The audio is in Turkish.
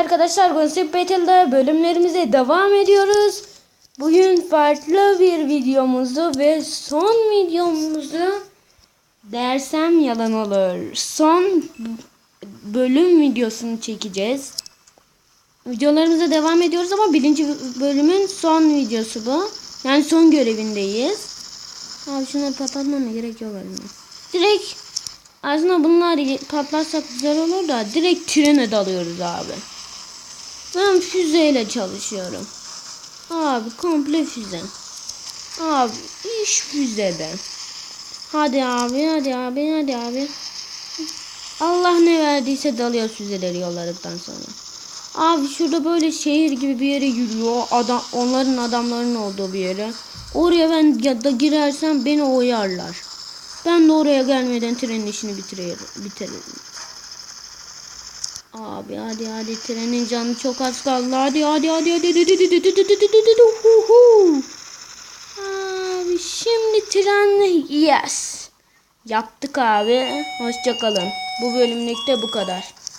arkadaşlar Concept Battle'da bölümlerimize devam ediyoruz. Bugün farklı bir videomuzu ve son videomuzu dersem yalan olur. Son bölüm videosunu çekeceğiz. Videolarımıza devam ediyoruz ama birinci bölümün son videosu bu. Yani son görevindeyiz. Abi şunları patlatmama gerek yok aslında. Direkt aslında bunlar patlarsak güzel olur da direkt trene dalıyoruz abi. Ben füzeyle çalışıyorum. Abi komple füze. Abi iş füzede. Hadi abi hadi abi hadi abi. Allah ne verdiyse dalıyor füzeleri yolladıktan sonra. Abi şurada böyle şehir gibi bir yere yürüyor. Adam, onların adamların olduğu bir yere. Oraya ben ya da girersem beni oyarlar. Ben de oraya gelmeden trenin işini bitiririm. bitiririm. Abi hadi hadi trenin canı çok az kaldı. Hadi hadi hadi hadi. Huhu. Abi şimdi tren yes. Yaptık abi. Hoşçakalın. Bu bölümlükte bu kadar.